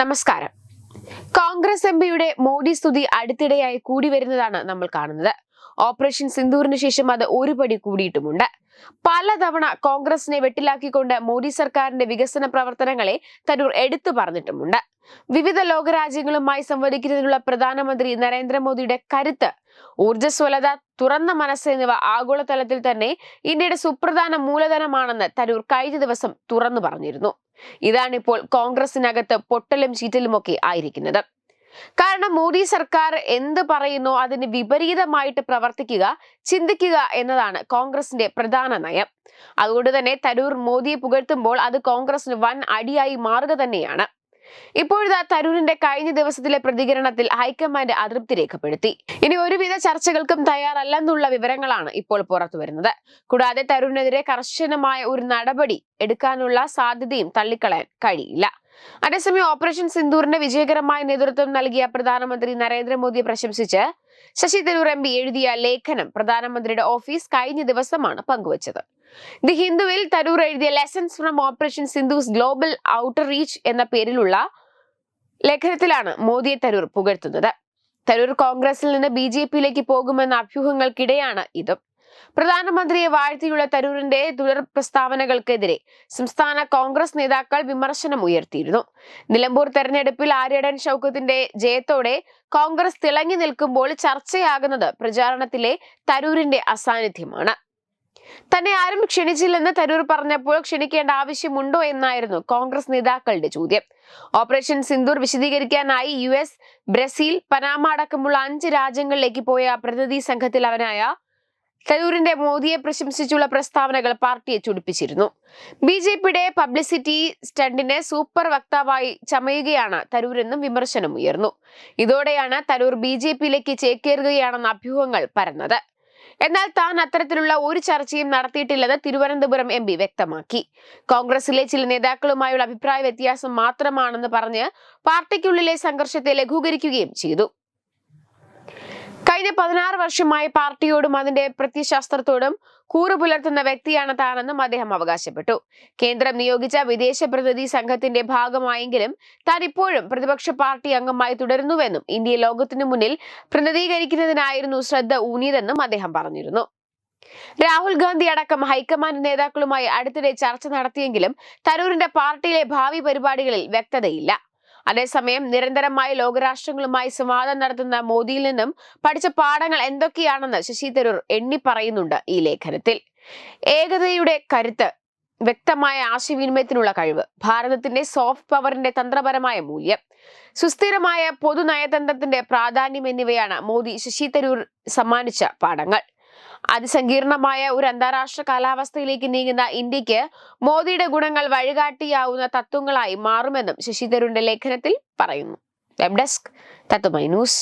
നമസ്കാരം. കോൺഗ്രസ് എം പിയുടെ മോഡി സ്തുതി അടുത്തിടെയായി കൂടി വരുന്നതാണ് നമ്മൾ കാണുന്നത്. ഓപ്പറേഷൻ സിന്ദൂറിന് ശേഷം അത് ഒരുപടി കൂടിയിട്ടുമുണ്ട്. പലതവണ കോൺഗ്രസിനെ വെട്ടിലാക്കിക്കൊണ്ട് മോദി സർക്കാരിന്റെ വികസന പ്രവർത്തനങ്ങളെ തരൂർ എടുത്തു പറഞ്ഞിട്ടുമുണ്ട്. വിവിധ ലോകരാജ്യങ്ങളുമായി സംവദിക്കുന്നതിനുള്ള പ്രധാനമന്ത്രി നരേന്ദ്രമോദിയുടെ കരുത്ത് ഊർജസ്വലത തുറന്ന മനസ്സ് എന്നിവ ആഗോളതലത്തിൽ തന്നെ ഇന്ത്യയുടെ സുപ്രധാന മൂലധനമാണെന്ന് തരൂർ കഴിഞ്ഞ ദിവസം തുറന്നു പറഞ്ഞിരുന്നു. ഇതാണിപ്പോൾ കോൺഗ്രസിനകത്ത് പൊട്ടലും ചീറ്റലുമൊക്കെ ആയിരിക്കുന്നത്. കാരണം മോദി സർക്കാർ എന്ത് പറയുന്നോ അതിന് വിപരീതമായിട്ട് പ്രവർത്തിക്കുക ചിന്തിക്കുക എന്നതാണ് കോൺഗ്രസിന്റെ പ്രധാന നയം. അതുകൊണ്ട് തന്നെ തരൂർ മോദിയെ പുകഴ്ത്തുമ്പോൾ അത് കോൺഗ്രസിന് വൻ അടിയായി മാറുക തന്നെയാണ്. ഇപ്പോഴിതാ തരൂരിന്റെ കഴിഞ്ഞ ദിവസത്തിലെ പ്രതികരണത്തിൽ ഹൈക്കമാൻഡ് അതൃപ്തി രേഖപ്പെടുത്തി. ഇനി ഒരുവിധ ചർച്ചകൾക്കും തയ്യാറല്ലെന്നുള്ള വിവരങ്ങളാണ് ഇപ്പോൾ പുറത്തു വരുന്നത്. കൂടാതെ തരൂരിനെതിരെ കർശനമായ ഒരു നടപടി എടുക്കാനുള്ള സാധ്യതയും തള്ളിക്കളയാൻ കഴിയില്ല. അതേസമയം ഓപ്പറേഷൻ സിന്ദൂറിന്റെ വിജയകരമായ നേതൃത്വം നൽകിയ പ്രധാനമന്ത്രി നരേന്ദ്രമോദിയെ പ്രശംസിച്ച് ശശി തരൂർ എം പി എഴുതിയ ലേഖനം പ്രധാനമന്ത്രിയുടെ ഓഫീസ് കഴിഞ്ഞ ദിവസമാണ് പങ്കുവച്ചത്. ദി ഹിന്ദുവിൽ തരൂർ എഴുതിയ lessons from operation Sindoor's global outreach എന്ന പേരിലുള്ള ലേഖനത്തിലാണ് മോദിയെ തരൂർ പുകഴ്ത്തുന്നത്. തരൂർ കോൺഗ്രസിൽ നിന്ന് ബി ജെ പിയിലേക്ക് പോകുമെന്ന അഭ്യൂഹങ്ങൾക്കിടെയാണ് ഇത്. പ്രധാനമന്ത്രിയെ വാഴ്ത്തിയുള്ള തരൂരിന്റെ തുടർ പ്രസ്താവനകൾക്കെതിരെ സംസ്ഥാന കോൺഗ്രസ് നേതാക്കൾ വിമർശനം ഉയർത്തിയിരുന്നു. നിലമ്പൂർ തെരഞ്ഞെടുപ്പിൽ ആര്യടൻ ഷൗക്കത്തിന്റെ ജയത്തോടെ കോൺഗ്രസ് തിളങ്ങി നിൽക്കുമ്പോൾ ചർച്ചയാകുന്നത് പ്രചാരണത്തിലെ തരൂരിന്റെ അസാന്നിധ്യമാണ്. തന്നെ ആരും ക്ഷണിച്ചില്ലെന്ന് തരൂർ പറഞ്ഞപ്പോൾ ക്ഷണിക്കേണ്ട ആവശ്യമുണ്ടോ എന്നായിരുന്നു കോൺഗ്രസ് നേതാക്കളുടെ ചോദ്യം. ഓപ്പറേഷൻ സിന്ദൂർ വിശദീകരിക്കാനായി യു എസ് ബ്രസീൽ പനാമ അടക്കമുള്ള അഞ്ച് രാജ്യങ്ങളിലേക്ക് പോയ പ്രതിനിധി സംഘത്തിൽ അവനായ തരൂരിന്റെ മോദിയെ പ്രശംസിച്ചുള്ള പ്രസ്താവനകൾ പാർട്ടിയെ ചുടിപ്പിച്ചിരുന്നു. ബി ജെ പിയുടെ പബ്ലിസിറ്റി സ്റ്റണ്ടിനെ സൂപ്പർ വക്താവായി ചമയുകയാണ് തരൂരെന്നും വിമർശനം ഉയർന്നു. ഇതോടെയാണ് തരൂർ ബി ജെ പിയിലേക്ക് ചേക്കേറുകയാണെന്ന അഭ്യൂഹങ്ങൾ പരന്നത്. എന്നാൽ താൻ അത്തരത്തിലുള്ള ഒരു ചർച്ചയും നടത്തിയിട്ടില്ലെന്ന് തിരുവനന്തപുരം എം വ്യക്തമാക്കി. കോൺഗ്രസിലെ ചില നേതാക്കളുമായുള്ള അഭിപ്രായ വ്യത്യാസം മാത്രമാണെന്ന് പറഞ്ഞ് പാർട്ടിക്കുള്ളിലെ സംഘർഷത്തെ ലഘൂകരിക്കുകയും ചെയ്തു. കഴിഞ്ഞ പതിനാറ് വർഷമായി പാർട്ടിയോടും അതിന്റെ പ്രത്യശാസ്ത്രത്തോടും കൂറു പുലർത്തുന്ന വ്യക്തിയാണ് താനെന്നും അദ്ദേഹം അവകാശപ്പെട്ടു. കേന്ദ്രം നിയോഗിച്ച വിദേശ പ്രതിനിധി സംഘത്തിന്റെ ഭാഗമായെങ്കിലും താൻ ഇപ്പോഴും പ്രതിപക്ഷ പാർട്ടി അംഗമായി തുടരുന്നുവെന്നും ഇന്ത്യയെ ലോകത്തിനു മുന്നിൽ പ്രതിനിധീകരിക്കുന്നതിനായിരുന്നു ശ്രദ്ധ ഊന്നിയതെന്നും അദ്ദേഹം പറഞ്ഞിരുന്നു. രാഹുൽ ഗാന്ധി അടക്കം ഹൈക്കമാൻഡ് നേതാക്കളുമായി അടുത്തിടെ ചർച്ച നടത്തിയെങ്കിലും തരൂരിന്റെ പാർട്ടിയിലെ ഭാവി പരിപാടികളിൽ വ്യക്തതയില്ല. അതേസമയം നിരന്തരമായി ലോകരാഷ്ട്രങ്ങളുമായി സംവാദം നടത്തുന്ന മോദിയിൽ നിന്നും പഠിച്ച പാഠങ്ങൾ എന്തൊക്കെയാണെന്ന് ശശി തരൂർ എണ്ണി പറയുന്നുണ്ട് ഈ ലേഖനത്തിൽ. ഏകതയുടെ കരുത്ത് വ്യക്തമായ ആശയവിനിമയത്തിനുള്ള കഴിവ് ഭാരതത്തിന്റെ സോഫ്റ്റ് പവറിന്റെ തന്ത്രപരമായ മൂല്യം സുസ്ഥിരമായ പൊതു നയതന്ത്രത്തിന്റെ പ്രാധാന്യം എന്നിവയാണ് മോദി ശശി തരൂർ സമ്മാനിച്ച പാഠങ്ങൾ. അതിസങ്കീർണമായ ഒരു അന്താരാഷ്ട്ര കാലാവസ്ഥയിലേക്ക് നീങ്ങുന്ന ഇന്ത്യയ്ക്ക് മോദിയുടെ ഗുണങ്ങൾ വഴികാട്ടിയാവുന്ന തത്വങ്ങളായി മാറുമെന്നും ശശി തരൂരിന്റെ ലേഖനത്തിൽ പറയുന്നു. വെബ് ഡെസ്ക് തത്വമൈ ന്യൂസ്